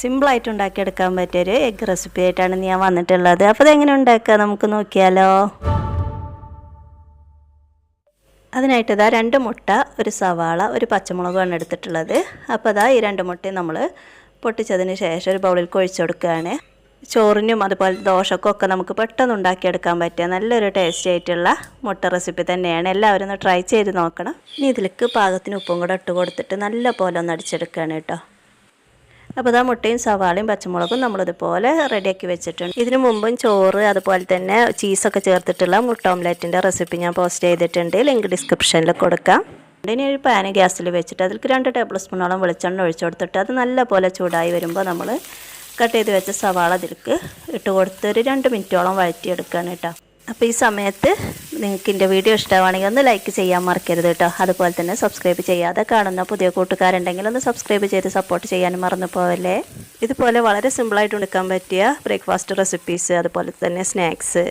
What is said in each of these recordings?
സിമ്പിളായിട്ട് ഉണ്ടാക്കിയെടുക്കാൻ പറ്റിയൊരു എഗ് റെസിപ്പി ആയിട്ടാണ് ഞാൻ വന്നിട്ടുള്ളത്. അപ്പോൾ അതെങ്ങനെ ഉണ്ടാക്കുക നമുക്ക് നോക്കിയാലോ. അതിനായിട്ട് ഇതാ രണ്ട് മുട്ട ഒരു സവാള ഒരു പച്ചമുളകുമാണ് എടുത്തിട്ടുള്ളത്. അപ്പോൾ അതാ ഈ രണ്ട് മുട്ടയും നമ്മൾ പൊട്ടിച്ചതിന് ശേഷം ഒരു ബൗളിൽ കൊഴിച്ചു കൊടുക്കുകയാണ്. ചോറിനും അതുപോലെ ദോശക്കൊക്കെ നമുക്ക് പെട്ടെന്ന് ഉണ്ടാക്കിയെടുക്കാൻ പറ്റിയ നല്ലൊരു ടേസ്റ്റി ആയിട്ടുള്ള മുട്ട റെസിപ്പി തന്നെയാണ്. എല്ലാവരും ഒന്ന് ട്രൈ ചെയ്ത് നോക്കണം. ഇനി ഇതിലേക്ക് പാകത്തിന് ഉപ്പും കൂടെ ഇട്ട് കൊടുത്തിട്ട് നല്ല പോലെ ഒന്ന് അടിച്ചെടുക്കുകയാണ് കേട്ടോ. അപ്പോൾ ഇതാ മുട്ടയും സവാളയും പച്ചമുളകും നമ്മളിതുപോലെ റെഡിയാക്കി വെച്ചിട്ടുണ്ട്. ഇതിനു മുമ്പും ചോറ് അതുപോലെ തന്നെ ചീസൊക്കെ ചേർത്തിട്ടുള്ള മുട്ട ഓംലെറ്റിന്റെ റെസിപ്പി ഞാൻ പോസ്റ്റ് ചെയ്തിട്ടുണ്ട്. ലിങ്ക് ഡിസ്ക്രിപ്ഷനിൽ കൊടുക്കാം. ഇനി ഒരു പാന് ഗ്യാസിൽ വെച്ചിട്ട് അതിലേക്ക് രണ്ട് ടേബിൾ സ്പൂണോളം വെളിച്ചെണ്ണ ഒഴിച്ചു കൊടുത്തിട്ട് അത് നല്ലപോലെ ചൂടായി വരുമ്പോൾ നമ്മൾ കട്ട് ചെയ്ത് വെച്ച സവാള അതിലേക്ക് ഇട്ട് കൊടുത്ത് ഒരു രണ്ട് മിനിറ്റോളം വഴറ്റിയെടുക്കുകയാണ് കേട്ടോ. അപ്പോൾ ഈ സമയത്ത് നിങ്ങൾക്ക് എന്റെ വീഡിയോ ഇഷ്ടമാണെങ്കിൽ ഒന്ന് ലൈക്ക് ചെയ്യാൻ മറക്കരുത് കേട്ടോ. അതുപോലെ തന്നെ സബ്സ്ക്രൈബ് ചെയ്യാതെ കാണുന്ന പുതിയ കൂട്ടുകാരുണ്ടെങ്കിൽ ഒന്ന് സബ്സ്ക്രൈബ് ചെയ്ത് സപ്പോർട്ട് ചെയ്യാനും മറന്നു പോവല്ലേ. ഇതുപോലെ വളരെ സിമ്പിളായിട്ട് എടുക്കാൻ പറ്റിയ ബ്രേക്ക്ഫാസ്റ്റ് റെസിപ്പീസ് അതുപോലെ തന്നെ സ്നാക്സ്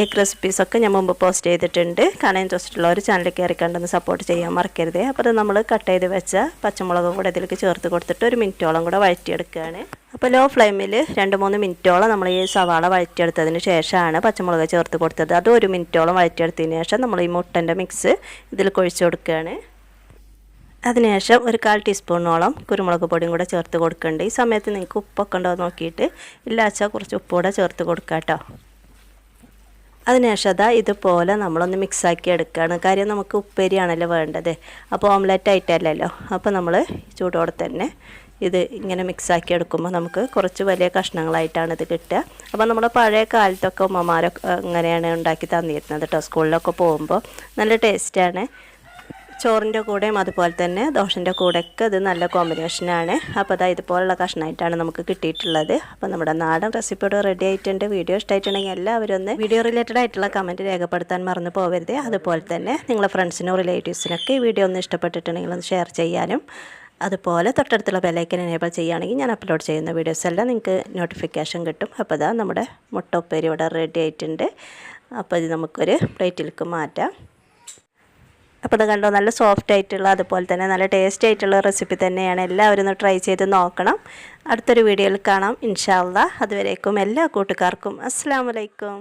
എഗ് റെസിപ്പീസൊക്കെ ഞാൻ മുമ്പ് പോസ്റ്റ് ചെയ്തിട്ടുണ്ട്. കാണാൻ ഇൻട്രസ്റ്റ് ഉള്ളവർ ചാനൽ കയറി കണ്ടെന്ന് സപ്പോർട്ട് ചെയ്യാൻ മറക്കരുത്. അപ്പോൾ അത് നമ്മൾ കട്ട് ചെയ്ത് വെച്ച പച്ചമുളകും കൂടെ ഇതിലേക്ക് ചേർത്ത് കൊടുത്തിട്ട് ഒരു മിനിറ്റോളം കൂടെ വഴറ്റിയെടുക്കുകയാണ്. അപ്പോൾ ലോ ഫ്ലെയിമിൽ രണ്ട് മൂന്ന് മിനിറ്റോളം നമ്മൾ ഈ സവാള വഴറ്റിയെടുത്തതിന് ശേഷമാണ് പച്ചമുളക് ചേർത്ത് കൊടുത്തത്. അത് ഒരു മിനിറ്റോളം വഴറ്റിയെടുത്തതിന് ശേഷം നമ്മൾ ഈ മുട്ടന്റെ മിക്സ് ഇതിൽ കൊഴിച്ച് കൊടുക്കുകയാണ്. അതിനുശേഷം ഒരു കാൽ ടീസ്പൂണോളം കുരുമുളക് പൊടിയും കൂടെ ചേർത്ത് കൊടുക്കുന്നുണ്ട്. ഈ സമയത്ത് നിങ്ങൾക്ക് ഉപ്പൊക്കെ ഉണ്ടോ നോക്കിയിട്ട് ഇല്ലാച്ചാൽ കുറച്ച് ഉപ്പ് കൂടെ ചേർത്ത് കൊടുക്കാം കേട്ടോ അതിനുശേഷം അതാ ഇതുപോലെ നമ്മളൊന്ന് മിക്സാക്കി എടുക്കുകയാണ് കാര്യം നമുക്ക് ഉപ്പേരിയാണല്ലോ വേണ്ടത്. അപ്പോൾ ഓംലെറ്റ് ആയിട്ടല്ലല്ലോ. അപ്പോൾ നമ്മൾ ചൂടോടെ തന്നെ ഇത് ഇങ്ങനെ മിക്സാക്കി എടുക്കുമ്പോൾ നമുക്ക് കുറച്ച് വലിയ കഷ്ണങ്ങളായിട്ടാണ് ഇത് കിട്ടുക. അപ്പോൾ നമ്മുടെ പഴയ കാലത്തൊക്കെ ഉമ്മമാരൊക്കെ അങ്ങനെയാണ് ഉണ്ടാക്കി തന്നിരുന്നത് കേട്ടോ സ്കൂളിലൊക്കെ പോകുമ്പോൾ നല്ല ടേസ്റ്റാണ് ചോറിന്റെ കൂടെയും അതുപോലെ തന്നെ ദോശന്റെ കൂടെയൊക്കെ ഇത് നല്ല കോമ്പിനേഷനാണ് അപ്പോൾ അതാ ഇതുപോലുള്ള കഷ്ണമായിട്ടാണ് നമുക്ക് കിട്ടിയിട്ടുള്ളത്. അപ്പോൾ നമ്മുടെ നാടൻ റെസിപ്പിയോട് റെഡി ആയിട്ടുണ്ട്. വീഡിയോ ഇഷ്ടമായിട്ടുണ്ടെങ്കിൽ എല്ലാവരും ഒന്ന് വീഡിയോ റിലേറ്റഡ് ആയിട്ടുള്ള കമന്റ് രേഖപ്പെടുത്താൻ മറന്നു പോകരുത് അതുപോലെ തന്നെ നിങ്ങളെ ഫ്രണ്ട്സിനും റിലേറ്റീവ്സിനൊക്കെ ഈ വീഡിയോ ഒന്ന് ഇഷ്ടപ്പെട്ടിട്ടുണ്ടെങ്കിൽ ഒന്ന് ഷെയർ ചെയ്യാനും അതുപോലെ തൊട്ടടുത്തുള്ള ബെലൈക്കൻ എനേബിൾ ചെയ്യുകയാണെങ്കിൽ ഞാൻ അപ്ലോഡ് ചെയ്യുന്ന വീഡിയോസ് എല്ലാം നിങ്ങൾക്ക് നോട്ടിഫിക്കേഷൻ കിട്ടും. അപ്പോൾ അതാ നമ്മുടെ മുട്ട ഉപ്പേരി ഇവിടെ റെഡി ആയിട്ടുണ്ട്. അപ്പോൾ ഇത് നമുക്കൊരു പ്ലേറ്റിലേക്ക് മാറ്റാം. അപ്പോൾ ഇത് കണ്ടോ നല്ല സോഫ്റ്റ് ആയിട്ടുള്ള അതുപോലെ തന്നെ നല്ല ടേസ്റ്റ് ആയിട്ടുള്ള റെസിപ്പി തന്നെയാണ്. എല്ലാവരും ഒന്ന് ട്രൈ ചെയ്ത് നോക്കണം. അടുത്തൊരു വീഡിയോയിൽ കാണാം. ഇൻഷാല്ല അതുവരേക്കും എല്ലാ കൂട്ടുകാർക്കും. അസ്സാം വലൈക്കും